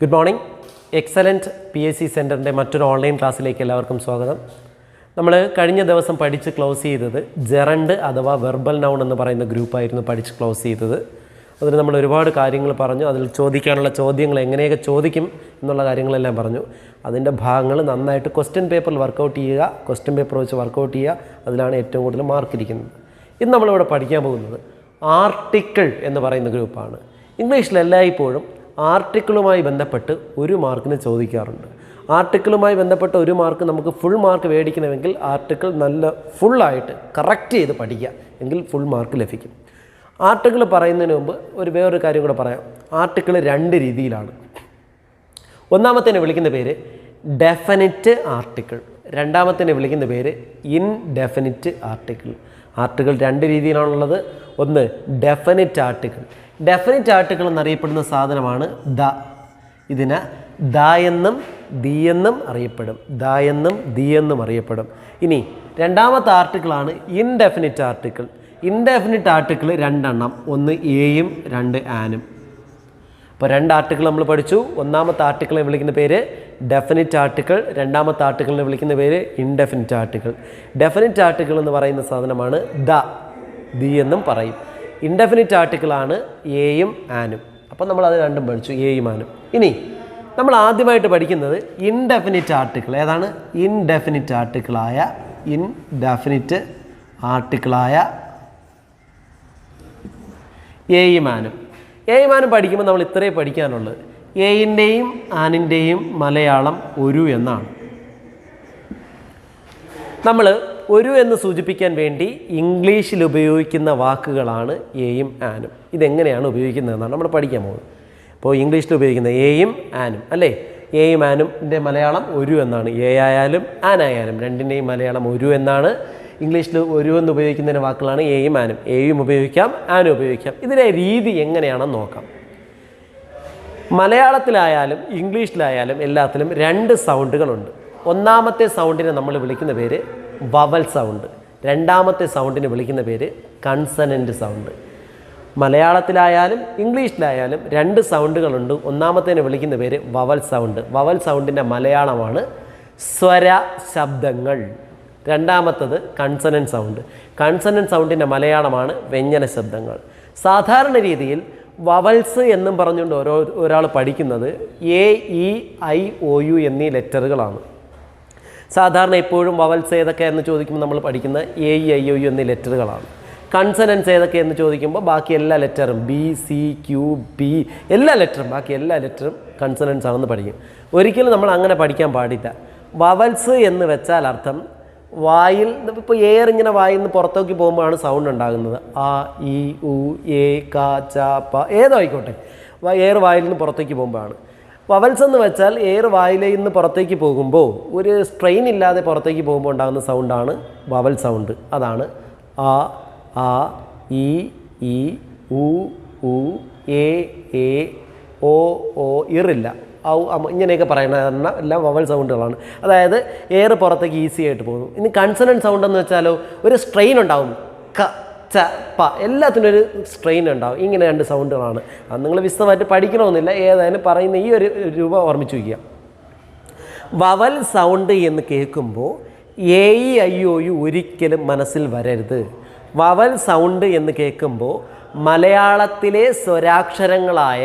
Good morning excellent P S C സെന്ററിന്റെ മറ്റൊരു online ക്ലാസ്സിലേക്ക് എല്ലാവർക്കും സ്വാഗതം. നമ്മൾ കഴിഞ്ഞ ദിവസം പഠിച്ച് ക്ലോസ് ചെയ്തത് ജെറണ്ട് അഥവാ വെർബൽ നൗൺ എന്ന് പറയുന്ന ഗ്രൂപ്പായിരുന്നു പഠിച്ച് ക്ലോസ് ചെയ്തത്. അതിന് നമ്മൾ ഒരുപാട് കാര്യങ്ങൾ പറഞ്ഞു. അതിൽ ചോദിക്കാനുള്ള ചോദ്യങ്ങൾ എങ്ങനെയൊക്കെ ചോദിക്കും എന്നുള്ള കാര്യങ്ങളെല്ലാം പറഞ്ഞു. അതിന്റെ ഭാഗങ്ങൾ നന്നായിട്ട് ക്വസ്റ്റ്യൻ പേപ്പറിൽ വർക്കൗട്ട് ചെയ്യുക ക്വസ്റ്റ്യൻ പേപ്പർ വെച്ച് വർക്കൗട്ട് ചെയ്യുക. അതിലാണ് ഏറ്റവും കൂടുതൽ മാർക്ക് ഇരിക്കുന്നത്. ഇന്ന് നമ്മളിവിടെ പഠിക്കാൻ പോകുന്നത് ആർട്ടിക്കിൾ എന്ന് പറയുന്ന ഗ്രൂപ്പാണ് ഇംഗ്ലീഷിൽ എല്ലായ്പ്പോഴും ആർട്ടിക്കിളുമായി ബന്ധപ്പെട്ട് ഒരു മാർക്കിന് ചോദിക്കാറുണ്ട്. ആർട്ടിക്കിളുമായി ബന്ധപ്പെട്ട ഒരു മാർക്ക് നമുക്ക് ഫുൾ മാർക്ക് മേടിക്കണമെങ്കിൽ ആർട്ടിക്കിൾ നല്ല ഫുള്ളായിട്ട് കറക്റ്റ് ചെയ്ത് പഠിക്കുക എങ്കിൽ ഫുൾ മാർക്ക് ലഭിക്കും. ആർട്ടിക്കിൾ പറയുന്നതിന് മുമ്പ് ഒരു വേറൊരു കാര്യം കൂടെ പറയാം. ആർട്ടിക്കിൾ രണ്ട് രീതിയിലാണ്. ഒന്നാമത്തേനെ വിളിക്കുന്ന പേര് ഡെഫനിറ്റ് ആർട്ടിക്കിൾ രണ്ടാമത്തേനെ വിളിക്കുന്ന പേര് ഇൻഡെഫിനിറ്റ് ആർട്ടിക്കിൾ ആർട്ടിക്കിൾ രണ്ട് രീതിയിലാണുള്ളത്. ഒന്ന് ഡെഫനിറ്റ് ആർട്ടിക്കിൾ ഡെഫിനിറ്റ് ആർട്ടിക്കിൾ എന്നറിയപ്പെടുന്ന സാധനമാണ് ദ. ഇതിന് ദ എന്നും ദി എന്നും അറിയപ്പെടും. ദ എന്നും ദി എന്നും അറിയപ്പെടും. ഇനി രണ്ടാമത്തെ ആർട്ടിക്കിളാണ് ഇൻഡെഫിനിറ്റ് ആർട്ടിക്കിൾ ഇൻഡെഫിനിറ്റ് ആർട്ടിക്കിൾ രണ്ടെണ്ണം. ഒന്ന് എയും രണ്ട് ആനും അപ്പോൾ രണ്ട് ആർട്ടിക്കിൾ നമ്മൾ പഠിച്ചു. ഒന്നാമത്തെ ആർട്ടിക്കിളിനെ വിളിക്കുന്ന പേര് ഡെഫിനിറ്റ് ആർട്ടിക്കിൾ രണ്ടാമത്തെ ആർട്ടിക്കിളിനെ വിളിക്കുന്ന പേര് ഇൻഡെഫിനിറ്റ് ആർട്ടിക്കിൾ ഡെഫിനിറ്റ് ആർട്ടിക്കിൾ എന്ന് പറയുന്ന സാധനമാണ് ദ. ദി എന്നും പറയും. ഇൻഡെഫിനിറ്റ് ആർട്ടിക്കിളാണ് എയും ആനും അപ്പം നമ്മൾ അത് രണ്ടും പഠിച്ചു എയും ആനും ഇനി നമ്മൾ ആദ്യമായിട്ട് പഠിക്കുന്നത് ഇൻഡെഫിനിറ്റ് ആർട്ടിക്കിൾ ഏതാണ്? ഇൻഡെഫിനിറ്റ് ആർട്ടിക്കിളായ ഇൻഡെഫിനിറ്റ് ആർട്ടിക്കിളായ എയും ആനും പഠിക്കുമ്പോൾ നമ്മൾ ഇത്രയും പഠിക്കാനുള്ളത് എയിന്റെയും ആനിന്റെയും മലയാളം ഒരു എന്നാണ്. നമ്മൾ ഒരു എന്ന് സൂചിപ്പിക്കാൻ വേണ്ടി ഇംഗ്ലീഷിൽ ഉപയോഗിക്കുന്ന വാക്കുകളാണ് എയും ആനും. ഇതെങ്ങനെയാണ് ഉപയോഗിക്കുന്നതെന്നാണ് നമ്മൾ പഠിക്കാൻ പോകുന്നത്. അപ്പോൾ ഇംഗ്ലീഷിൽ ഉപയോഗിക്കുന്ന എയും ആനും അല്ലേ? എയും ആനുമിന്റെ മലയാളം ഒരു എന്നാണ്. എ ആയാലും ആനായാലും രണ്ടിന്റെയും മലയാളം ഒരു എന്നാണ്. ഇംഗ്ലീഷിൽ ഒരു എന്ന് ഉപയോഗിക്കുന്നതിന് വാക്കുകളാണ് എയും ആനും. എയും ഉപയോഗിക്കാം ആനും ഉപയോഗിക്കാം. ഇതിലെ രീതി എങ്ങനെയാണെന്ന് നോക്കാം. മലയാളത്തിലായാലും ഇംഗ്ലീഷിലായാലും എല്ലാത്തിലും രണ്ട് സൗണ്ടുകളുണ്ട്. ഒന്നാമത്തെ സൗണ്ടിനെ നമ്മൾ വിളിക്കുന്ന പേര് വവൽ സൗണ്ട് രണ്ടാമത്തെ സൗണ്ടിനെ വിളിക്കുന്ന പേര് കൺസനന്റ് സൗണ്ട് മലയാളത്തിലായാലും ഇംഗ്ലീഷിലായാലും രണ്ട് സൗണ്ടുകളുണ്ട് ഒന്നാമത്തേനെ വിളിക്കുന്ന പേര് വവൽ സൗണ്ട് വവൽ സൗണ്ടിന്റെ മലയാളമാണ് സ്വര ശബ്ദങ്ങൾ. രണ്ടാമത്തത് കൺസനൻ സൗണ്ട് കൺസനൻ സൗണ്ടിന്റെ മലയാളമാണ് വ്യഞ്ജന ശബ്ദങ്ങൾ. സാധാരണ രീതിയിൽ വവൽസ് എന്നും പറഞ്ഞുകൊണ്ട് ഓരോ ഒരാൾ പഠിക്കുന്നത് A E I O U എന്നീ ലെറ്ററുകളാണ് സാധാരണ എപ്പോഴും വവൽസ് ഏതൊക്കെ എന്ന് ചോദിക്കുമ്പോൾ നമ്മൾ പഠിക്കുന്ന എ ഇ ഐ ഒ എന്നീ ലെറ്ററുകളാണ്. കൺസനൻസ് ഏതൊക്കെ എന്ന് ചോദിക്കുമ്പോൾ ബാക്കി എല്ലാ ലെറ്ററും ബി സി ക്യു ബി എല്ലാ ലെറ്ററും ബാക്കി എല്ലാ ലെറ്ററും കൺസനൻസ് ആണെന്ന് പഠിക്കും. ഒരിക്കലും നമ്മൾ അങ്ങനെ പഠിക്കാൻ പാടില്ല. വവൽസ് എന്ന് വെച്ചാൽ അർത്ഥം വായിൽ ഇപ്പോൾ എയർ ഇങ്ങനെ വായിൽ നിന്ന് പുറത്തേക്ക് പോകുമ്പോഴാണ് സൗണ്ട് ഉണ്ടാകുന്നത്. ആ ഇ ഉ എ ക ച പ ഏതോ ആയിക്കോട്ടെ. എയർ വായിൽ നിന്ന് പുറത്തേക്ക് പോകുമ്പോഴാണ്. വവൽസ് എന്ന് വെച്ചാൽ എയർ വായിലയിൽ നിന്ന് പുറത്തേക്ക് പോകുമ്പോൾ ഒരു സ്ട്രെയിൻ ഇല്ലാതെ പുറത്തേക്ക് പോകുമ്പോൾ ഉണ്ടാകുന്ന സൗണ്ടാണ് വവൽ സൗണ്ട് അതാണ് ആ ആ ഇ ഇ ഉ ഉ എ എ ഓ ഓ ഇറില്ല. ഔ അമ്മ ഇങ്ങനെയൊക്കെ പറയുന്ന എല്ലാം വവൽ സൗണ്ടുകളാണ് അതായത് എയർ പുറത്തേക്ക് ഈസി ആയിട്ട് പോകുന്നു. ഇനി കൺസണൻ സൗണ്ട് എന്ന് വെച്ചാലോ ഒരു സ്ട്രെയിൻ ഉണ്ടാകും ക ച പ എല്ലാത്തിനും ഒരു സ്ട്രെയിൻ ഉണ്ടാവും. ഇങ്ങനെ രണ്ട് സൗണ്ടുകളാണ് അത് നിങ്ങൾ വിശദമായിട്ട് പഠിക്കണമെന്നില്ല. ഏതായാലും പറയുന്ന ഈ ഒരു രൂപ ഓർമ്മിച്ച് വയ്ക്കുക. വവൽ സൗണ്ട് എന്ന് കേൾക്കുമ്പോൾ A E I O U ഒരിക്കലും മനസ്സിൽ വരരുത്. വവൽ സൗണ്ട് എന്ന് കേൾക്കുമ്പോൾ മലയാളത്തിലെ സ്വരാക്ഷരങ്ങളായ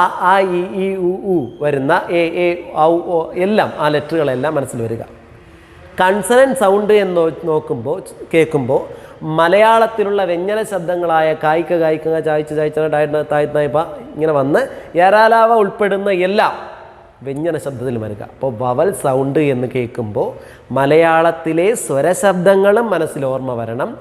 ആ ആ ഇ ഇ ഉ ഉ വരുന്ന എ എ ഔ ഒ എല്ലാം ആ ലെറ്ററുകളെല്ലാം മനസ്സിൽ വരിക. കൺസണൻ സൗണ്ട് എന്ന് നോക്കുമ്പോൾ കേൾക്കുമ്പോൾ മലയാളത്തിലുള്ള വ്യഞ്ജന ശബ്ദങ്ങളായ കായ്ക്ക കായ്ക്ക ചായ്ച്ച ചായ്ച്ച തായ്ത്തായ്പ ഇങ്ങനെ വന്ന് യരാലാവ ഉൾപ്പെടുന്ന എല്ലാം വ്യഞ്ജന ശബ്ദത്തിൽ വരിക. അപ്പോൾ വവൽ സൗണ്ട് എന്ന് കേൾക്കുമ്പോൾ മലയാളത്തിലെ സ്വരശബ്ദങ്ങളും മനസ്സിൽ ഓർമ്മ വരണം.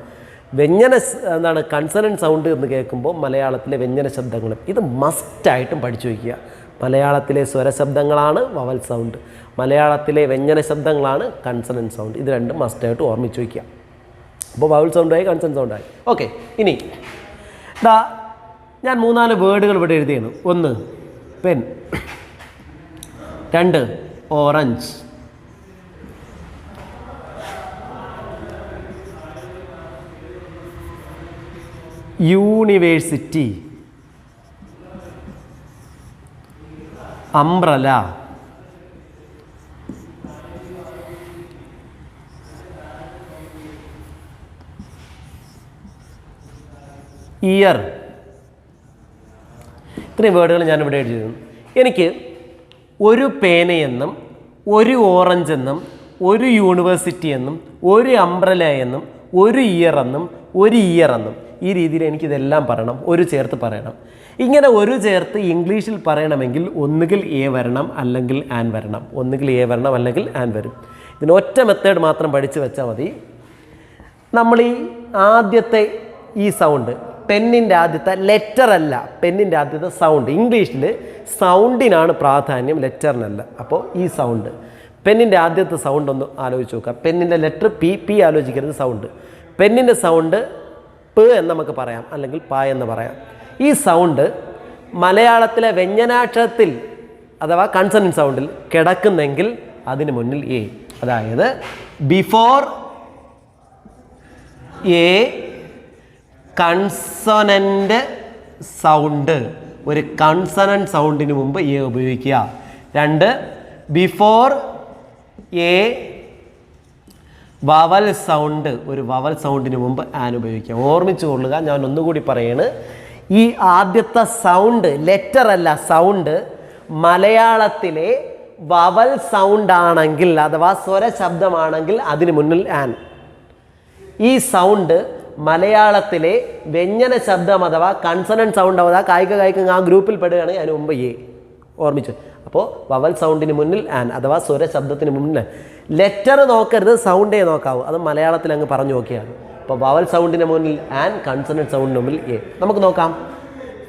വ്യഞ്ജന എന്താണ് കൺസണൻ സൗണ്ട് എന്ന് കേൾക്കുമ്പോൾ മലയാളത്തിലെ വ്യഞ്ജന ശബ്ദങ്ങളും ഇത് മസ്റ്റായിട്ടും പഠിച്ചു വയ്ക്കുക. മലയാളത്തിലെ സ്വരശബ്ദങ്ങളാണ് വവൽ സൗണ്ട്. മലയാളത്തിലെ വ്യഞ്ജന ശബ്ദങ്ങളാണ് കൺസണൻ സൗണ്ട്. ഇത് രണ്ടും മസ്റ്റായിട്ട് ഓർമ്മിച്ച് വയ്ക്കുക. അപ്പോൾ ബൗൾ സൗണ്ടായി കൺസൺ സൗണ്ടായി. ഓക്കെ ഇനി ദാ ഞാൻ മൂന്നാൽ വേർഡുകൾ ഇവിടെ എഴുതിയാണ് ഒന്ന് പെൻ. രണ്ട് ഓറഞ്ച്. യൂണിവേഴ്സിറ്റി. അംബ്രല. ഇയർ ഇത്രയും വേർഡുകൾ ഞാനിവിടെ എഴുതി എഴുതിയിരുന്നു എനിക്ക് ഒരു പേനയെന്നും ഒരു ഓറഞ്ച് എന്നും ഒരു യൂണിവേഴ്സിറ്റി എന്നും ഒരു അംബ്രല എന്നും ഒരു ഇയർ എന്നും ഒരു ഇയർ എന്നും ഈ രീതിയിൽ എനിക്കിതെല്ലാം പറയണം ഒരു ചേർത്ത് പറയണം. ഇങ്ങനെ ഒരു ചേർത്ത് ഇംഗ്ലീഷിൽ പറയണമെങ്കിൽ ഒന്നുകിൽ എ വരണം അല്ലെങ്കിൽ ആൻ വരണം. ഒന്നുകിൽ എ വരണം അല്ലെങ്കിൽ ആൻ വരും. ഇതിന് ഒറ്റ മെത്തേഡ് മാത്രം പഠിച്ചു വെച്ചാൽ മതി. നമ്മൾ ഈ ആദ്യത്തെ ഈ സൗണ്ട് പെന്നിന്റെ ആദ്യത്തെ ലെറ്റർ അല്ല. പെന്നിന്റെ ആദ്യത്തെ സൗണ്ട് ഇംഗ്ലീഷിൽ സൗണ്ടിനാണ് പ്രാധാന്യം ലെറ്ററിനല്ല അപ്പോൾ ഈ സൗണ്ട് പെന്നിന്റെ ആദ്യത്തെ സൗണ്ട് ഒന്ന് ആലോചിച്ച് നോക്കുക പെന്നിന്റെ ലെറ്റർ പി പി ആലോചിക്കരുത് സൗണ്ട് പെന്നിന്റെ സൗണ്ട് പ് എന്ന് നമുക്ക് പറയാം അല്ലെങ്കിൽ പ എന്ന് പറയാം. ഈ സൗണ്ട് മലയാളത്തിലെ വ്യഞ്ജനാക്ഷരത്തിൽ അഥവാ കൺസണൻ സൗണ്ടിൽ കിടക്കുന്നെങ്കിൽ അതിന് മുന്നിൽ എ. അതായത് ബിഫോർ എ കൺസണന്റ് സൗണ്ട്. ഒരു കൺസണന്റ് സൗണ്ടിന് മുമ്പ് എ ഉപയോഗിക്കുക. രണ്ട് ബിഫോർ എ വവൽ സൗണ്ട് ഒരു വവൽ സൗണ്ടിന് മുമ്പ് ആൻ ഉപയോഗിക്കുക. ഓർമ്മിച്ചു കൊള്ളുക ഞാൻ ഒന്നുകൂടി പറയാണ്. ഈ ആദ്യത്തെ സൗണ്ട് ലെറ്റർ അല്ല സൗണ്ട് മലയാളത്തിലെ വവൽ സൗണ്ട് ആണെങ്കിൽ അഥവാ സ്വര ശബ്ദമാണെങ്കിൽ അതിന് മുന്നിൽ ആൻ ഈ സൗണ്ട് മലയാളത്തിലെ വ്യഞ്ജന ശബ്ദം അഥവാ കൺസണൻ സൗണ്ട് അഥവാ കായിക കായിക ആ ഗ്രൂപ്പിൽ പെടുകയാണെങ്കിൽ അതിന് മുമ്പ് എ ഓർമ്മിച്ചു. അപ്പോൾ വവൽ സൗണ്ടിന് മുന്നിൽ ആൻ അഥവാ സ്വര ശബ്ദത്തിന് മുന്നിൽ ലെറ്റർ നോക്കരുത് സൗണ്ടേ നോക്കാവൂ. അത് മലയാളത്തിൽ അങ്ങ് പറഞ്ഞു നോക്കിയാണ്. അപ്പോൾ വവൽ സൗണ്ടിന് മുന്നിൽ ആൻ കൺസണൻ സൗണ്ടിന് മുന്നിൽ എ നമുക്ക് നോക്കാം.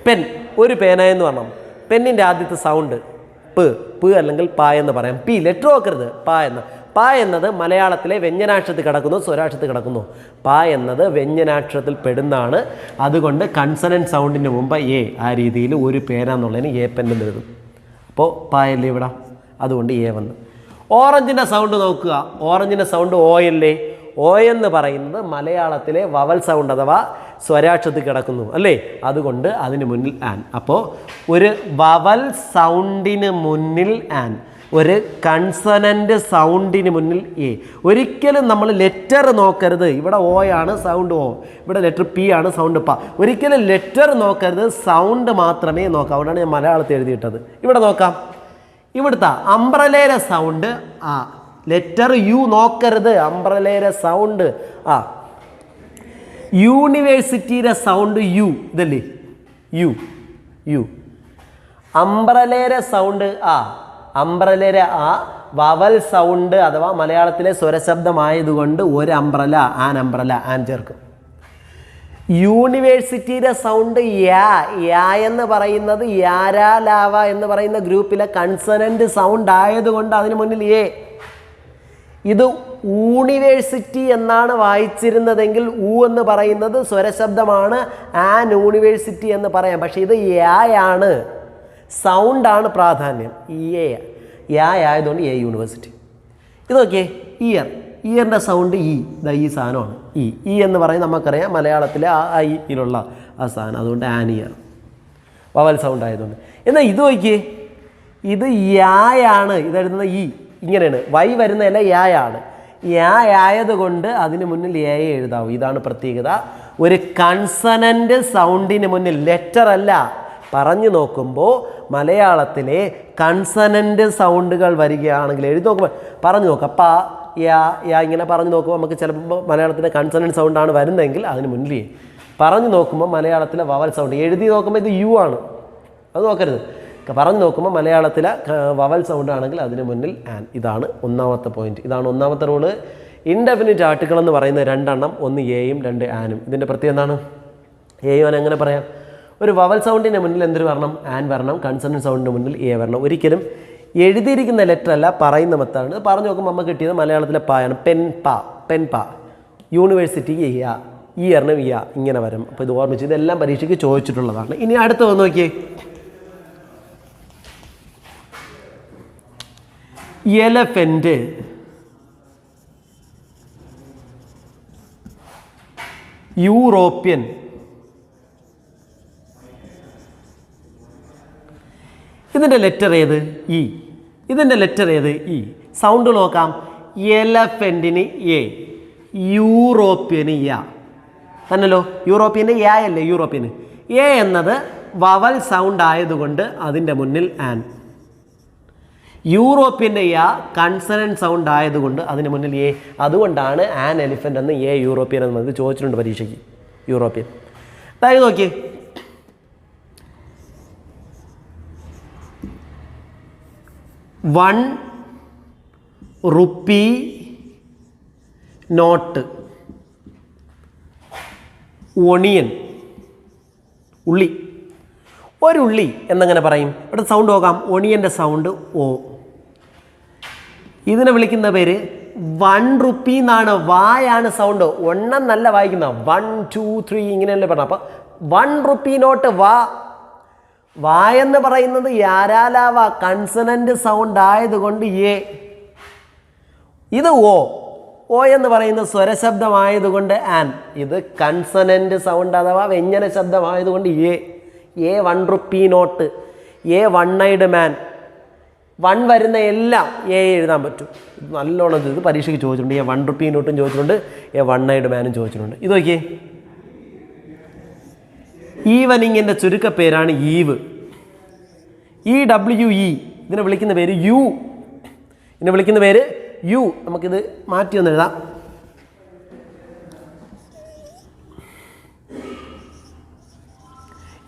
പെൻ ഒരു പേന എന്ന് പറഞ്ഞു പെന്നിന്റെ ആദ്യത്തെ സൗണ്ട് പ് പ് അല്ലെങ്കിൽ പ എന്ന് പറയാം. പി ലെറ്റർ നോക്കരുത് പ എന്ന്. പ എന്നത് മലയാളത്തിലെ വ്യഞ്ജനാക്ഷരത്തിൽ കിടക്കുന്നു സ്വരാക്ഷരത്തിൽ കിടക്കുന്നു. പ എന്നത് വ്യഞ്ജനാക്ഷരത്തിൽ പെടുന്നതാണ്. അതുകൊണ്ട് കൺസണൻ സൗണ്ടിന് മുമ്പ് എ ആ രീതിയിൽ ഒരു പേന എന്നുള്ളതിന് എ പെൻ എന്ന് എഴുതും. അപ്പോൾ പായല്ലേ ഇവിടെ? അതുകൊണ്ട് എ വന്ന്. ഓറഞ്ചിന്റെ സൗണ്ട് നോക്കുക. ഓറഞ്ചിന്റെ സൗണ്ട് ഓ അല്ലേ? ഓ എന്ന് പറയുന്നത് മലയാളത്തിലെ വവൽ സൗണ്ട് അഥവാ സ്വരാക്ഷരത്തിൽ കിടക്കുന്നു അല്ലേ? അതുകൊണ്ട് അതിന് മുന്നിൽ ആൻ അപ്പോൾ ഒരു വവൽ സൗണ്ടിന് മുന്നിൽ ആൻ ഒരു കൺസണന്റ് സൗണ്ടിന് മുന്നിൽ എ. ഒരിക്കലും നമ്മൾ ലെറ്റർ നോക്കരുത്. ഇവിടെ ഓ ആണ് സൗണ്ട് ഓ ഇവിടെ ലെറ്റർ പി ആണ് സൗണ്ട് പ. ഒരിക്കലും ലെറ്റർ നോക്കരുത് സൗണ്ട് മാത്രമേ നോക്കാം അതുകൊണ്ടാണ് ഞാൻ മലയാളത്തിൽ എഴുതിയിട്ടത്. ഇവിടെ നോക്കാം. ഇവിടുത്തെ അംബ്രലേര സൗണ്ട് ആ. ലെറ്റർ യു നോക്കരുത് അംബ്രലേര സൗണ്ട് ആ. യൂണിവേഴ്സിറ്റിയുടെ സൗണ്ട് യു ഇതല്ലേ? യു യു അംബ്രലേര സൗണ്ട് ആ. അംബ്രലേര ആ വവൽ സൗണ്ട് അഥവാ മലയാളത്തിലെ സ്വരശബ്ദമായതുകൊണ്ട് ഒരു അംബ്രല ആൻ അംബ്രല ആൻ ചേർക്കും. യൂണിവേഴ്സിറ്റിയുടെ സൗണ്ട് യാ യാ എന്ന് പറയുന്നത് യാരാ ലാവ എന്ന് പറയുന്ന ഗ്രൂപ്പിലെ കൺസനന്റ് സൗണ്ട് ആയതുകൊണ്ട് അതിന് മുന്നിൽ എ. ഇത് യൂണിവേഴ്സിറ്റി എന്നാണ് വായിച്ചിരുന്നതെങ്കിൽ ഊ എന്ന് പറയുന്നത് സ്വരശബ്ദമാണ് ആൻ യൂണിവേഴ്സിറ്റി എന്ന് പറയാം. പക്ഷേ ഇത് യായാണ് സൗണ്ടാണ് പ്രാധാന്യം. ഈ എ ആയതുകൊണ്ട് എ യൂണിവേഴ്സിറ്റി. ഇത് നോക്കിയേ ഇയർ ഇയറിന്റെ സൗണ്ട് ഇ. ദ ഈ സാധനമാണ്. ഇ. ഇ എന്ന് പറയുന്നത് നമുക്കറിയാം മലയാളത്തിലെ ആ ഐ യിലുള്ള ആ സാധനം. അതുകൊണ്ട് ആൻ ഇയർ വവൽ സൗണ്ട് ആയതുകൊണ്ട്. എന്നാൽ ഇത് നോക്കിയേ ഇത് യായാണ് ഇതെഴുതുന്നത് ഇ. ഇങ്ങനെയാണ്. വൈ വരുന്നതല്ല യായാണ് യാ ആയതുകൊണ്ട് അതിന് മുന്നിൽ എ എഴുതാവും. ഇതാണ് പ്രത്യേകത. ഒരു കൺസനന്റ് സൗണ്ടിന് മുന്നിൽ ലെറ്റർ അല്ല പറഞ്ഞു നോക്കുമ്പോൾ മലയാളത്തിലെ കൺസനന്റ് സൗണ്ടുകൾ വരികയാണെങ്കിൽ എഴുതി നോക്കുമ്പോൾ പറഞ്ഞു നോക്കുക പ യാ യാ ഇങ്ങനെ പറഞ്ഞു നോക്കുമ്പോൾ നമുക്ക് ചിലപ്പോൾ മലയാളത്തിലെ കൺസനന്റ് സൗണ്ടാണ് വരുന്നതെങ്കിൽ അതിന് മുന്നിൽ പറഞ്ഞു നോക്കുമ്പോൾ മലയാളത്തിലെ വവൽ സൗണ്ട് എഴുതി നോക്കുമ്പോൾ ഇത് യു ആണ്. അത് നോക്കരുത്. പറഞ്ഞു നോക്കുമ്പോൾ മലയാളത്തിലെ വവൽ സൗണ്ട് ആണെങ്കിൽ അതിന് മുന്നിൽ ആൻ ഇതാണ് ഒന്നാമത്തെ പോയിന്റ് ഇതാണ് ഒന്നാമത്തെ റൂൾ ഇൻഡെഫിനിറ്റ് ആർട്ടിക്കിൾ എന്ന് പറയുന്ന രണ്ടെണ്ണം ഒന്ന് എയും രണ്ട് ആനും ഇതിന്റെ പ്രത്യേകം എന്താണ്? എയും ആൻ എങ്ങനെ പറയാം? ഒരു വവൽ സൗണ്ടിന്റെ മുന്നിൽ എന്തൊരു വരണം? ആൻ വരണം. കൺസണൻ സൗണ്ടിന്റെ മുന്നിൽ എ വരണം. ഒരിക്കലും എഴുതിയിരിക്കുന്ന ലെറ്റർ അല്ല പറയുന്ന മത്താണ്. പറഞ്ഞു നോക്കുമ്പോൾ നമുക്ക് കിട്ടിയത് മലയാളത്തിലെ പായാണ് പെൻ പ പെൻ പ യൂണിവേഴ്സിറ്റി യ ഇയറിന് ഇയ ഇങ്ങനെ വരും. അപ്പോൾ ഇത് ഓർമ്മിച്ച് ഇതെല്ലാം പരീക്ഷയ്ക്ക് ചോദിച്ചിട്ടുള്ളതാണ്. ഇനി അടുത്ത വന്ന് നോക്കിയേ. Elephant European. ഇതിന്റെ ലെറ്റർ ഏത്? ഇ ഇതിന്റെ ലെറ്റർ ഏത്? ഇ സൗണ്ട് നോക്കാം. എലഫന്റിന് എ യൂറോപ്യന് യ തന്നല്ലോ. യൂറോപ്യന് എ അല്ലേ യൂറോപ്യന് എ എന്നത് വവൽ സൗണ്ട് ആയതുകൊണ്ട് അതിന്റെ മുന്നിൽ ആൻ യൂറോപ്യന്റെ യാ കൺസണൻ സൗണ്ട് ആയതുകൊണ്ട് അതിന് മുന്നിൽ എ അതുകൊണ്ടാണ് ആൻ എലിഫന്റ് എന്ന് എ യൂറോപ്യൻ എന്ന് പറഞ്ഞത്. ചോദിച്ചിട്ടുണ്ട് പരീക്ഷയ്ക്ക്. യൂറോപ്യൻ അതായത് നോക്കിയേ. One rupee note. ഒണിയൻ. ഉള്ളി. ഒരുള്ളി എന്നങ്ങനെ പറയും. ഇവിടെ സൗണ്ട് നോക്കാം. ഒണിയന്റെ സൗണ്ട് ഓ. ഇതിനെ വിളിക്കുന്ന പേര് വൺ റുപ്പി എന്നാണ്. വായാണ് സൗണ്ട് ഒണ്ണം നല്ല വായിക്കുന്ന. വൺ ടു ത്രീ ഇങ്ങനെയല്ലേ പറഞ്ഞ അപ്പം വൺ റുപ്പി നോട്ട് വാ. വാ എന്ന് പറയുന്നത് യാരാലാവ കൺസണന്റ് സൗണ്ട് ആയതുകൊണ്ട് എ. ഇത് ഓ. ഓ എന്ന് പറയുന്ന സ്വരശബ്ദമായതുകൊണ്ട് ആൻ. ഇത് കൺസണന്റ് സൗണ്ട് അഥവാ വ്യഞ്ജന ശബ്ദമായതുകൊണ്ട് a. A one rupee note. A one eyed man. One വരുന്ന എല്ലാം എ എഴുതാൻ പറ്റും. നല്ലോണം ഇത് പരീക്ഷയ്ക്ക് ചോദിച്ചിട്ടുണ്ട്. എ വൺ റുപ്പി നോട്ടും ചോദിച്ചിട്ടുണ്ട്. എ വൺ ഐഡ് മാനും ചോദിച്ചിട്ടുണ്ട്. ഇത് നോക്കിയേ. ഈവനിങ്ങിന്റെ ചുരുക്കപ്പേരാണ് ഈവ്. ഇ ഡബ്ല്യു ഇ ഇതിനെ വിളിക്കുന്ന പേര് യു ഇതിനെ വിളിക്കുന്ന പേര് യു നമുക്കിത് മാറ്റി ഒന്ന് എഴുതാം.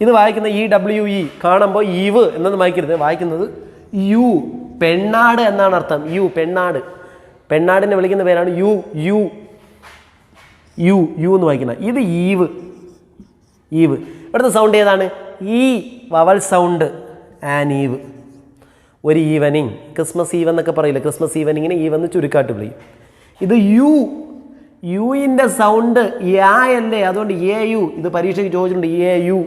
ഇത് വായിക്കുന്ന ഇ ഡബ്ല്യു ഇ കാണുമ്പോൾ ഈവ് എന്നൊന്നും വായിക്കരുത്. വായിക്കുന്നത് യു പെണ്ണാട് എന്നാണ് അർത്ഥം. യു പെണ്ണാട്. പെണ്ണാടിനെ വിളിക്കുന്ന പേരാണ് യു യു യു യു എന്ന് വായിക്കുന്നത്. ഇത് ഈവ്. ഈവ്. ഇവിടുത്തെ സൗണ്ട് ഏതാണ്? ഈ വവൽ സൗണ്ട് ആൻ ഈവ് ഒരു ഈവനിങ് ക്രിസ്മസ് ഈവ് എന്നൊക്കെ പറയില്ല? ക്രിസ്മസ് ഈവനിങ്ങിന് ഈവ് എന്ന് ചുരുക്കാട്ട് വിളിക്കും. ഇത് യു യുവിന്റെ സൗണ്ട് യാ അല്ലേ? അതുകൊണ്ട് എ യു ഇത് പരീക്ഷയ്ക്ക് ചോദിച്ചിട്ടുണ്ട് എ യു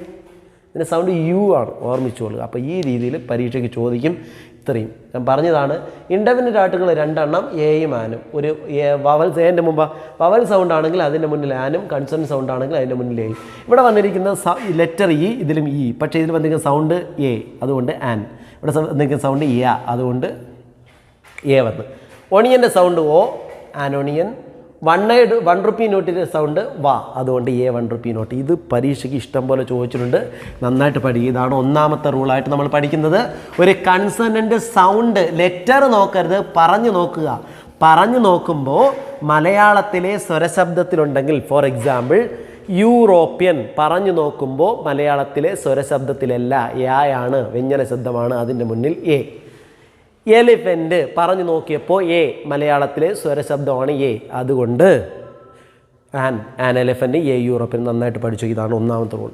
ഇതിന്റെ സൗണ്ട് യു ആണ്. ഓർമ്മിച്ചോളൂ അപ്പോൾ ഈ രീതിയിൽ പരീക്ഷയ്ക്ക് ചോദിക്കും. ഇത്രയും. ഞാൻ പറഞ്ഞതാണ് ഇൻഡെഫിനിറ്റ് ആർട്ടുകൾ രണ്ടെണ്ണം എയും ആനും ഒരു എ- വവൽ എന്റെ മുമ്പ് വവൽ സൗണ്ട് ആണെങ്കിൽ അതിന്റെ മുന്നിൽ ആനും കൺസൺ സൗണ്ട് ആണെങ്കിൽ അതിന്റെ മുന്നിൽ എയും ഇവിടെ വന്നിരിക്കുന്ന ലെറ്റർ ഇ ഇതിലും ഇ പക്ഷേ ഇതിൽ വന്നിരിക്കുന്ന സൗണ്ട് എ അതുകൊണ്ട് ആൻ ഇവിടെ വന്നിരിക്കുന്ന സൗണ്ട് ഇ അതുകൊണ്ട് എ വന്ന്. ഒണിയന്റെ sound oh an onion one eyed one rupee നോട്ടിന്റെ sound വാ. അതുകൊണ്ട് എ വൺ റുപ്പി നോട്ട് ഇത് പരീക്ഷയ്ക്ക് ഇഷ്ടം പോലെ ചോദിച്ചിട്ടുണ്ട്. നന്നായിട്ട് പഠിക്കുക ഇതാണ് ഒന്നാമത്തെ റൂളായിട്ട് നമ്മൾ പഠിക്കുന്നത്. ഒരു കൺസണന്റ് സൗണ്ട് ലെറ്റർ നോക്കരുത്. പറഞ്ഞു നോക്കുക. പറഞ്ഞു നോക്കുമ്പോൾ മലയാളത്തിലെ സ്വരശബ്ദത്തിലുണ്ടെങ്കിൽ ഫോർ എക്സാമ്പിൾ യൂറോപ്യൻ പറഞ്ഞു നോക്കുമ്പോൾ മലയാളത്തിലെ സ്വരശബ്ദത്തിലല്ല യായാണ് വ്യഞ്ജന ശബ്ദമാണ് അതിന്റെ മുന്നിൽ എ എലിഫന്റ് പറഞ്ഞു നോക്കിയപ്പോൾ എ മലയാളത്തിലെ സ്വരശബ്ദമാണ് എ. അതുകൊണ്ട് ആൻ ആൻ എലിഫന്റ് എ യൂറോപ്പിൽ നന്നായിട്ട് പഠിച്ചു. ഇതാണ് ഒന്നാമത്തെ rule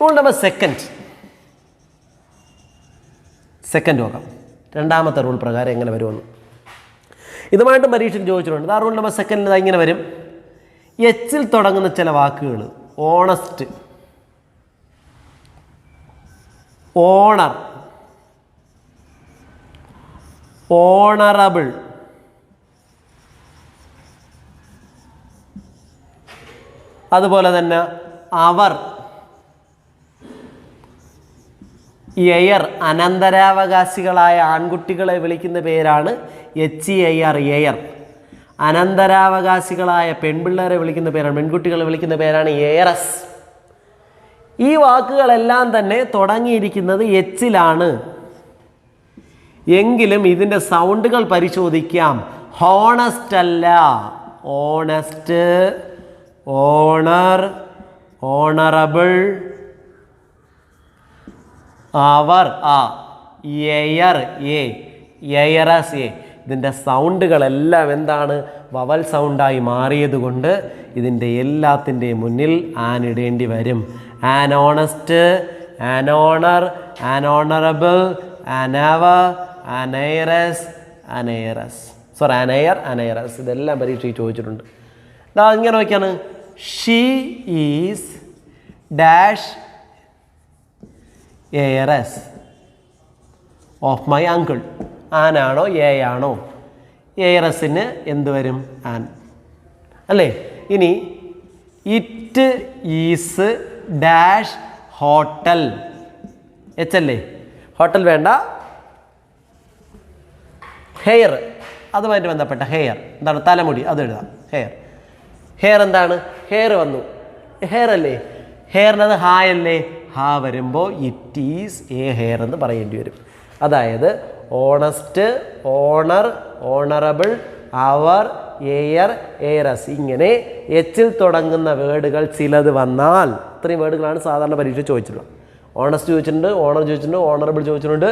rule number second second നോക്കാം. രണ്ടാമത്തെ റൂൾ പ്രകാരം എങ്ങനെ വരുമെന്ന്. ഇതുമായിട്ട് പരീക്ഷയിൽ ചോദിച്ചിട്ടുണ്ട്. ആ റൂൾ നമ്പർ സെക്കൻഡിൽ ഇങ്ങനെ വരും? എച്ചിൽ തുടങ്ങുന്ന ചില വാക്കുകൾ ഓണസ്റ്റ് ഓണർ ഓണറബിൾ. അതുപോലെ തന്നെ അവർ. എയർ അനന്തരാവകാശികളായ ആൺകുട്ടികളെ വിളിക്കുന്ന പേരാണ് എച്ച് ഐ ആർ എയർ. അനന്തരാവകാശികളായ പെൺപിള്ളേരെ വിളിക്കുന്ന പേരാണ് പെൺകുട്ടികളെ വിളിക്കുന്ന പേരാണ് എയറസ് ഈ വാക്കുകളെല്ലാം തന്നെ തുടങ്ങിയിരിക്കുന്നത് എച്ചിലാണ്. എങ്കിലും ഇതിന്റെ സൗണ്ടുകൾ പരിശോധിക്കാം. ഹോണസ്റ്റ് അല്ല. ഓണസ്റ്റ് ഓണർ ഓണറബിൾ അവർ ആ. എയർ എയറസ് എ ഇതിന്റെ സൗണ്ടുകളെല്ലാം എന്താണ്? വവൽ സൗണ്ടായി മാറിയതുകൊണ്ട് ഇതിന്റെ എല്ലാത്തിന്റെയും മുന്നിൽ ആൻ ഇടേണ്ടി വരും. An honest an honour an honourable an hour an heiress an heiress. Sorry an heir an heiress. ഇതെല്ലാം പരീക്ഷയ്ക്ക് ചോദിച്ചിട്ടുണ്ട്. ഇതാ ഇങ്ങനെ നോക്കിയാണ്. She is dash heiress of my uncle ആനാണോ a ആണോ എയറസിന് എന്ത് വരും? ആൻ. അല്ലേ? ഇനി it is dash hotel H അല്ലേ? ഹോട്ടൽ വേണ്ട. ഹെയർ അതുമായിട്ട് ബന്ധപ്പെട്ട ഹെയർ എന്താണ്? തലമുടി. അത് എഴുതാം. ഹെയർ ഹെയർ എന്താണ്? ഹെയർ വന്നു. ഹെയർ അല്ലേ? ഹെയറിനത് ഹാ അല്ലേ? ഹാ വരുമ്പോൾ ഇറ്റ് ഈസ് എ ഹെയർ എന്ന് പറയേണ്ടി വരും. അതായത് honest honour honourable hour heir heiress ഇങ്ങനെ എച്ചിൽ തുടങ്ങുന്ന വേർഡുകൾ ചിലത് വന്നാൽ ഇത്രയും വേർഡുകളാണ് സാധാരണ പരീക്ഷ ചോദിച്ചിട്ടുള്ളത്. ഓണസ്റ്റ് ചോദിച്ചിട്ടുണ്ട് ഓണർ ചോദിച്ചിട്ടുണ്ട് ഓണറബിൾ ചോദിച്ചിട്ടുണ്ട്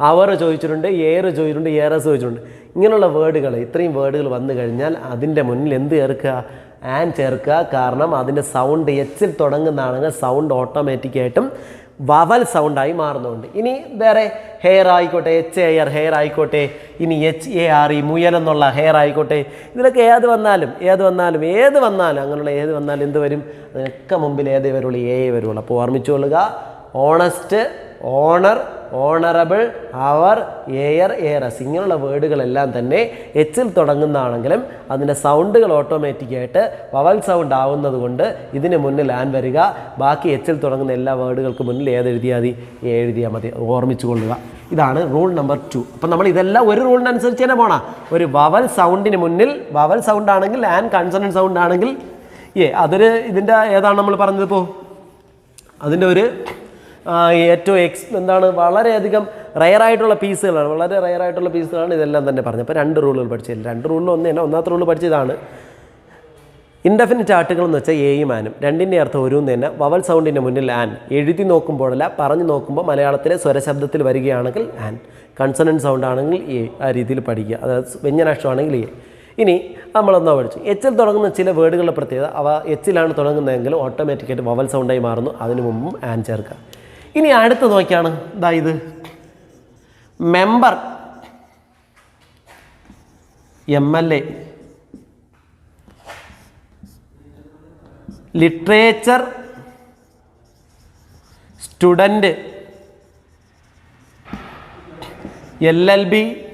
അവർ ചോദിച്ചിട്ടുണ്ട് എയർ ചോദിച്ചിട്ടുണ്ട് ഏറസ് ചോദിച്ചിട്ടുണ്ട്. ഇങ്ങനെയുള്ള വേർഡുകൾ ഇത്രയും വേർഡുകൾ വന്നു കഴിഞ്ഞാൽ അതിന്റെ മുന്നിൽ എന്ത് ചേർക്കുക? ആൻ ചേർക്കുക. കാരണം അതിന്റെ സൗണ്ട് എച്ചിൽ തുടങ്ങുന്നതാണെങ്കിൽ സൗണ്ട് ഓട്ടോമാറ്റിക്കായിട്ടും വവൽ സൗണ്ടായി മാറുന്നുണ്ട്. ഇനി വേറെ ഹെയർ ആയിക്കോട്ടെ എച്ച് എയർ ഹെയർ ആയിക്കോട്ടെ ഇനി എച്ച് എ ആർ ഇ മുയൽ എന്നുള്ള ഹെയർ ആയിക്കോട്ടെ ഇതിലൊക്കെ ഏത് വന്നാലും ഏത് വന്നാലും ഏത് വന്നാലും അങ്ങനെയുള്ള ഏത് വന്നാലും എന്ത് വരും? അതിനൊക്കെ മുമ്പിൽ ഏതേ വരുള്ളൂ എ വരുള്ളൂ. അപ്പോൾ ഓർമ്മിച്ചുകൊള്ളുക honest honour honourable hour heir heiress ഇങ്ങനെയുള്ള വേർഡുകളെല്ലാം തന്നെ എച്ചിൽ തുടങ്ങുന്നതാണെങ്കിലും അതിന്റെ സൗണ്ടുകൾ ഓട്ടോമാറ്റിക്കായിട്ട് വവൽ സൗണ്ട് ആവുന്നത് കൊണ്ട് ഇതിന് മുന്നിൽ ആൻ വരിക. ബാക്കി എച്ചിൽ തുടങ്ങുന്ന എല്ലാ വേർഡുകൾക്ക് മുന്നിൽ ഏതെഴുതിയാൽ മതി? എഴുതിയാൽ മതി. ഓർമ്മിച്ചു കൊള്ളുക. ഇതാണ് റൂൾ നമ്പർ ടു അപ്പം നമ്മൾ ഇതെല്ലാം ഒരു റൂളിനനുസരിച്ച് തന്നെ പോകണം ഒരു വവൽ സൗണ്ടിന് മുന്നിൽ വവൽ സൗണ്ട് ആണെങ്കിൽ ആൻ കൺസണന്റ് സൗണ്ട് ആണെങ്കിൽ ഏ അതൊരു ഇതിന്റെ ഏതാണ് നമ്മൾ പറഞ്ഞതിപ്പോൾ അതിന്റെ ഒരു ഏറ്റവും എക്സ് എന്താണ് വളരെയധികം റയറായിട്ടുള്ള പീസുകളാണ് വളരെ റയറായിട്ടുള്ള പീസുകളാണ് ഇതെല്ലാം തന്നെ പറഞ്ഞത്. അപ്പോൾ രണ്ട് റൂളുകൾ പഠിച്ചില്ല രണ്ട് റൂളിൽ ഒന്ന് തന്നെ ഒന്നാമത്തെ റൂൾ പഠിച്ചതാണ് ഇൻഡെഫിനിറ്റ് ആർട്ടുകൾ എന്ന് വെച്ചാൽ എയും ആനും രണ്ടിന്റെ അർത്ഥം ഒരു തന്നെ. വവൽ സൗണ്ടിന്റെ മുന്നിൽ ആൻ എഴുതി നോക്കുമ്പോഴല്ല പറഞ്ഞു നോക്കുമ്പോൾ മലയാളത്തിലെ സ്വരശബ്ദത്തിൽ വരികയാണെങ്കിൽ ആൻ കൺസണന്റ് സൗണ്ട് ആണെങ്കിൽ എ ആ രീതിയിൽ പഠിക്കുക. അതായത് വ്യഞ്ജനാക്ഷരമാണെങ്കിൽ എ ഇനി നമ്മളൊന്നാ പഠിച്ചു. എച്ചിൽ തുടങ്ങുന്ന ചില വേർഡുകളുടെ പ്രത്യേകത. അവ എച്ചിലാണ് തുടങ്ങുന്നതെങ്കിൽ ഓട്ടോമാറ്റിക്കായിട്ട് വവൽ സൗണ്ടായി മാറുന്നു. അതിനു മുമ്പും ആൻ ചേർക്കുക. ഇനി അടുത്ത് നോക്കിയാണ്. ഇതാ ഇത്. Member. M L A. Literature. Student L L B.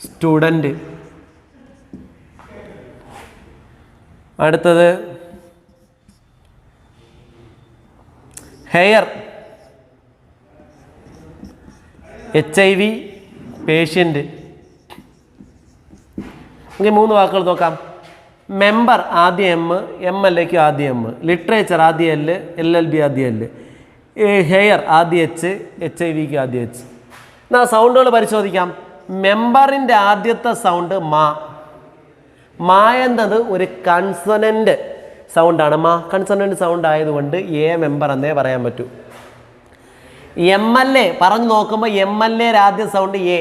Student അടുത്തത്. Hair. H I V patient നമുക്ക് മൂന്ന് വാക്കുകൾ നോക്കാം. മെമ്പർ ആദ്യം എം എം എൽ എക്ക് ആദ്യം എം ലിറ്ററേച്ചർ ആദ്യം എൽ എൽ എൽ ബി ആദ്യം എൽ ഹെയർ ആദ്യം എച്ച് എച്ച് ഐ വിക്ക് ആദ്യം എച്ച് എന്നാൽ സൗണ്ടുകൾ പരിശോധിക്കാം. മെമ്പറിന്റെ ആദ്യത്തെ സൗണ്ട് മാ. മാ എന്നത് ഒരു കൺസണന്റ് സൗണ്ടാണ് മാ കൺസണന്റ് സൗണ്ട് ആയതുകൊണ്ട് എ മെമ്പർ എന്നേ പറയാൻ പറ്റൂ. എം എൽ എ പറഞ്ഞു നോക്കുമ്പോൾ എം എൽ എ ആദ്യ സൗണ്ട് എ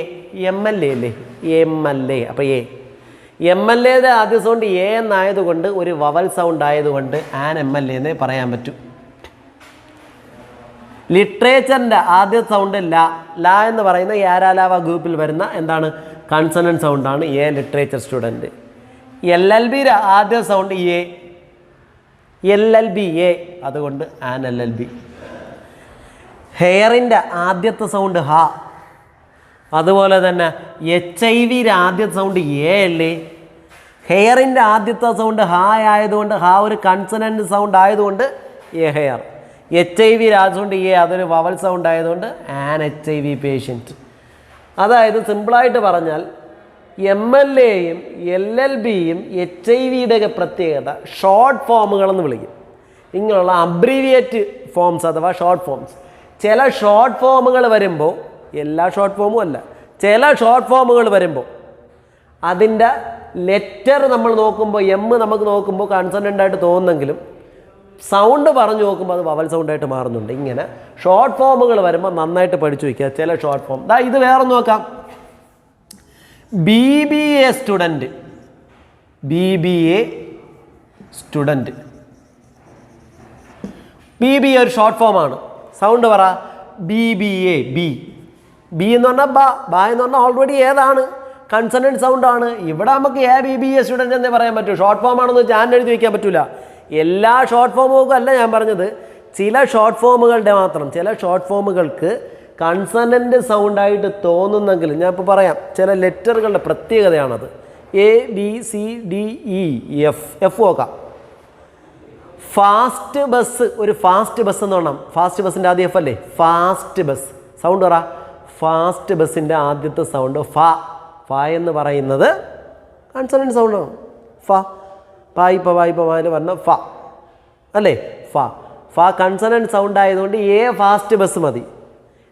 എം എൽ എ അല്ലേ? എം എൽ എ അപ്പോൾ എ എം എൽ എയുടെ ആദ്യ സൗണ്ട് എ എന്നായതുകൊണ്ട് ഒരു വവൽ സൗണ്ട് ആയതുകൊണ്ട് ആൻ എം എൽ എ എന്നേ പറയാൻ പറ്റും. ലിറ്ററേച്ചറിന്റെ ആദ്യ സൗണ്ട് ല. ല എന്ന് പറയുന്ന യാരാലാവ ഗ്രൂപ്പിൽ വരുന്ന എന്താണ്? കൺസണൻ സൗണ്ടാണ് a literature student L L ബിയുടെ ആദ്യ സൗണ്ട് എ എൽ എൽ ബി എ അതുകൊണ്ട് ആൻ എൽ എൽ ബി ഹെയറിന്റെ ആദ്യത്തെ സൗണ്ട് ഹ. അതുപോലെ തന്നെ എച്ച് ഐ വിയുടെ ആദ്യത്തെ സൗണ്ട് എ അല്ലേ? ഹെയറിന്റെ ആദ്യത്തെ സൗണ്ട് ഹ ആയതുകൊണ്ട് ഹാ ഒരു കൺസണന്റ് സൗണ്ട് ആയതുകൊണ്ട് a hair. H I V ആയതുകൊണ്ട് എ അതൊരു വവൽ സൗണ്ട് ആയതുകൊണ്ട് an H I V patient അതായത് സിമ്പിളായിട്ട് പറഞ്ഞാൽ എം എൽ എയും എൽ എൽ ബിയും എച്ച് ഐ വിയുടെയൊക്കെ പ്രത്യേകത ഷോർട്ട് ഫോമുകളെന്ന് വിളിക്കും. ഇങ്ങനെയുള്ള അബ്രീവിയേറ്റ് ഫോംസ് അഥവാ ഷോർട്ട് ഫോംസ് ചില ഷോർട്ട് ഫോമുകൾ വരുമ്പോൾ എല്ലാ ഷോർട്ട് ഫോമും അല്ല ചില ഷോർട്ട് ഫോമുകൾ വരുമ്പോൾ അതിന്റെ ലെറ്റർ നമ്മൾ നോക്കുമ്പോൾ എം നമുക്ക് നോക്കുമ്പോൾ കൺസണന്റ് ആയിട്ട് തോന്നുന്നെങ്കിലും സൗണ്ട് പറഞ്ഞു നോക്കുമ്പോൾ അത് വവൽ സൗണ്ടായിട്ട് മാറുന്നുണ്ട്. ഇങ്ങനെ ഷോർട്ട് ഫോമുകൾ വരുമ്പോൾ നന്നായിട്ട് പഠിച്ചു വയ്ക്കുക. ചില ഷോർട്ട് ഫോം ദാ ഇത് വേറെ നോക്കാം. B B A student B B A student B B A ഒരു ഷോർട്ട് ഫോമാണ് സൗണ്ട് പറ. B B A B B എന്ന് പറഞ്ഞാൽ ബ. ബ എന്ന് പറഞ്ഞാൽ ഓൾറെഡി ഏതാണ്? കൺസണന്റ് സൗണ്ട് ആണ്. ഇവിടെ നമുക്ക് a B B A student എന്നേ പറയാൻ പറ്റൂ. ഷോർട്ട് ഫോം ആണെന്ന് ഞാൻ എഴുതി വയ്ക്കാൻ പറ്റൂല. എല്ലാ ഷോർട്ട് ഫോമുകൾക്കും അല്ല ഞാൻ പറഞ്ഞത്. ചില ഷോർട്ട് ഫോമുകളുടെ മാത്രം ചില ഷോർട്ട് ഫോമുകൾക്ക് കൺസണന്റ് സൗണ്ടായിട്ട് തോന്നുന്നെങ്കിൽ ഞാൻ ഇപ്പോൾ പറയാം ചില ലെറ്ററുകളുടെ പ്രത്യേകതയാണത്. A B C D E F F നോക്കാം. ഫാസ്റ്റ് ബസ് ഒരു ഫാസ്റ്റ് ബസ് എന്ന് പറയണം ഫാസ്റ്റ് ബസ്സിന്റെ ആദ്യ എഫ് അല്ലേ? Fast bus. സൗണ്ട് പറ. ഫാസ്റ്റ് ബസ്സിന്റെ ആദ്യത്തെ സൗണ്ട് ഫ. ഫ എന്ന് പറയുന്നത് കൺസണന്റ് സൗണ്ടാണ് ഫ. പായിപ്പ വായ്പ വായിൽ പറഞ്ഞ ഫ അല്ലേ? ഫ. ഫ കൺസണന്റ് സൗണ്ട് ആയതുകൊണ്ട് എ ഫാസ്റ്റ് ബസ് മതി.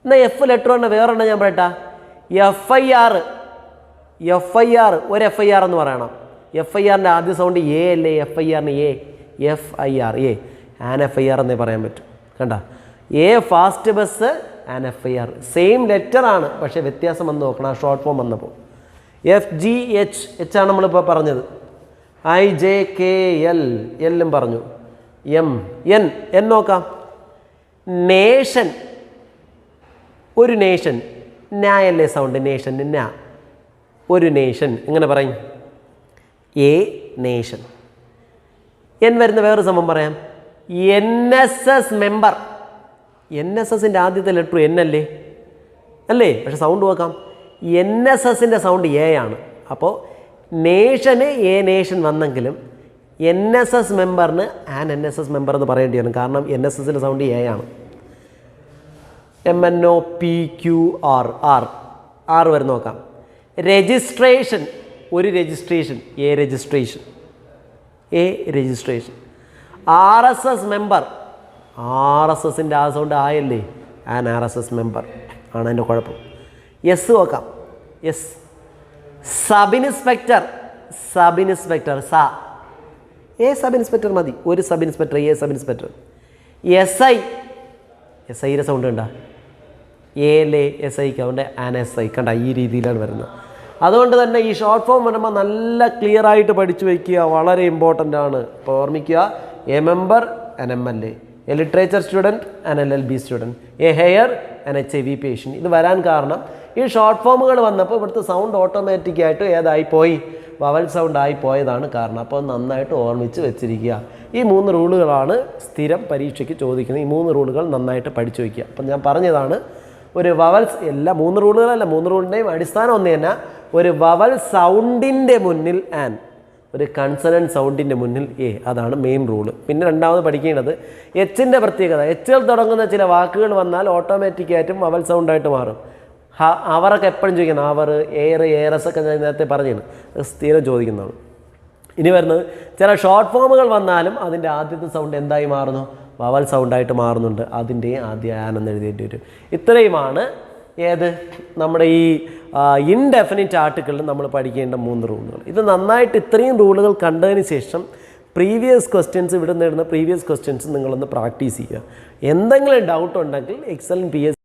എന്നാൽ എഫ് ലെറ്റർ തന്നെ വേറെണ്ണം ഞാൻ പറയട്ടാ? F I R F I R ഒരു എഫ് ഐ ആർ എന്ന് പറയണം. എഫ് ഐ ആറിന്റെ ആദ്യ സൗണ്ട് എ അല്ലേ? എഫ് ഐ ആറിന് a F I R a an F I R എന്നേ പറയാൻ പറ്റും. കണ്ട? A fast bus an F I R same letter ആണ് പക്ഷേ വ്യത്യാസം വന്ന് നോക്കണം ആ ഷോർട്ട് ഫോം വന്നപ്പോൾ. എഫ് ജി എച്ച് എച്ച് ആണ് നമ്മളിപ്പോൾ പറഞ്ഞത്. ഐ ജെ കെ എൽ എല്ലും പറഞ്ഞു. എം എൻ എൻ നോക്കാം. നേഷൻ ഒരു നേഷൻ നായല്ലേ സൗണ്ട് നേഷൻ നാ. ഒരു നേഷൻ ഇങ്ങനെ പറയും? എ നേഷൻ എൻ വരുന്ന വേറൊരു സംഭവം പറയാം. N S S member N S എസിന്റെ ആദ്യത്തെ ലെറ്റർ എൻ അല്ലേ? അല്ലേ? പക്ഷെ സൗണ്ട് നോക്കാം. എൻ എസ് എസിന്റെ സൗണ്ട് എ ആണ്. അപ്പോൾ നേഷന് എ നേഷൻ വന്നെങ്കിലും N S S മെമ്പറിന് an N S S member എന്ന് പറയേണ്ടി വരും. കാരണം എൻ എസ് എസിന്റെ സൗണ്ട് എ ആണ്. M N O P Q R R R വരെ നോക്കാം. രജിസ്ട്രേഷൻ ഒരു registration a registration a registration R S S member R S എസിന്റെ ആ sound ആയല്ലേ? An R S S member ആണ് എന്റെ കുഴപ്പം. എസ് നോക്കാം. S sub inspector sub inspector സ എ സബ് ഇൻസ്പെക്ടർ മതി. ഒരു sub inspector a sub inspector S I S ഐയുടെ സൗണ്ട് കണ്ട എ എസ് ഐക്ക് അതുകൊണ്ട് ആൻ എസ് ഐ കണ്ട ഈ രീതിയിലാണ് വരുന്നത്. അതുകൊണ്ട് തന്നെ ഈ ഷോർട്ട് ഫോം വരുമ്പോൾ നല്ല ക്ലിയർ ആയിട്ട് പഠിച്ചു വയ്ക്കുക വളരെ ഇമ്പോർട്ടന്റ് ആണ്. ഇപ്പോൾ ഓർമ്മിക്കുക a member an M L A a literature student an L L B student a hair an H I V patient ഇത് വരാൻ കാരണം ഈ ഷോർട്ട് ഫോമുകൾ വന്നപ്പോൾ ഇവിടുത്തെ സൗണ്ട് ഓട്ടോമാറ്റിക്കായിട്ട് പോയി? വവൽ സൗണ്ട് ആയി പോയതാണ് കാരണം. അപ്പോൾ നന്നായിട്ട് ഓർമ്മിച്ച് വെച്ചിരിക്കുക. ഈ മൂന്ന് റൂളുകളാണ് സ്ഥിരം പരീക്ഷയ്ക്ക് ചോദിക്കുന്നത്. ഈ മൂന്ന് റൂളുകൾ നന്നായിട്ട് പഠിച്ചു വയ്ക്കുക അപ്പം ഞാൻ പറഞ്ഞതാണ് ഒരു വവൽസ് എല്ലാ മൂന്ന് റൂളുകളല്ല മൂന്ന് റൂളിന്റെയും അടിസ്ഥാനം ഒന്ന് തന്നെ ഒരു വവൽ സൗണ്ടിന്റെ മുന്നിൽ ആൻ ഒരു കൺസണൻ സൗണ്ടിന്റെ മുന്നിൽ എ അതാണ് മെയിൻ റൂൾ പിന്നെ രണ്ടാമത് പഠിക്കേണ്ടത് എച്ചിന്റെ പ്രത്യേകത. എച്ചിൽ തുടങ്ങുന്ന ചില വാക്കുകൾ വന്നാൽ ഓട്ടോമാറ്റിക്കായിട്ടും വവൽ സൗണ്ടായിട്ട് മാറും. ഹ അവറൊക്കെ എപ്പോഴും ചോദിക്കുന്നത് അവർ എയർ എയറസ് ഒക്കെ ഞാൻ നേരത്തെ പറഞ്ഞാണ് സ്ഥിരം ചോദിക്കുന്നതാണ്. ഇനി വരുന്നത് ചില ഷോർട്ട് ഫോമുകൾ വന്നാലും അതിന്റെ ആദ്യത്തെ സൗണ്ട് എന്തായി മാറുന്നു? വവൽ സൗണ്ടായിട്ട് മാറുന്നുണ്ട്. അതിന്റെയും ആദ്യ ആനെന്ന് എഴുതിയിട്ട് വരും. ഇത്രയുമാണ് ഏത്? നമ്മുടെ ഈ ഇൻഡെഫിനിറ്റ് ആർട്ടിക്കിളിൽ നമ്മൾ പഠിക്കേണ്ട മൂന്ന് റൂളുകൾ ഇത് നന്നായിട്ട് ഇത്രയും റൂളുകൾ കണ്ടതിന് ശേഷം പ്രീവിയസ് ക്വസ്റ്റ്യൻസ് ഇവിടെ നിന്ന് പ്രീവിയസ് ക്വസ്റ്റ്യൻസ് നിങ്ങളൊന്ന് പ്രാക്ടീസ് ചെയ്യുക. എന്തെങ്കിലും ഡൗട്ട് ഉണ്ടെങ്കിൽ എക്സൽ പി എസ്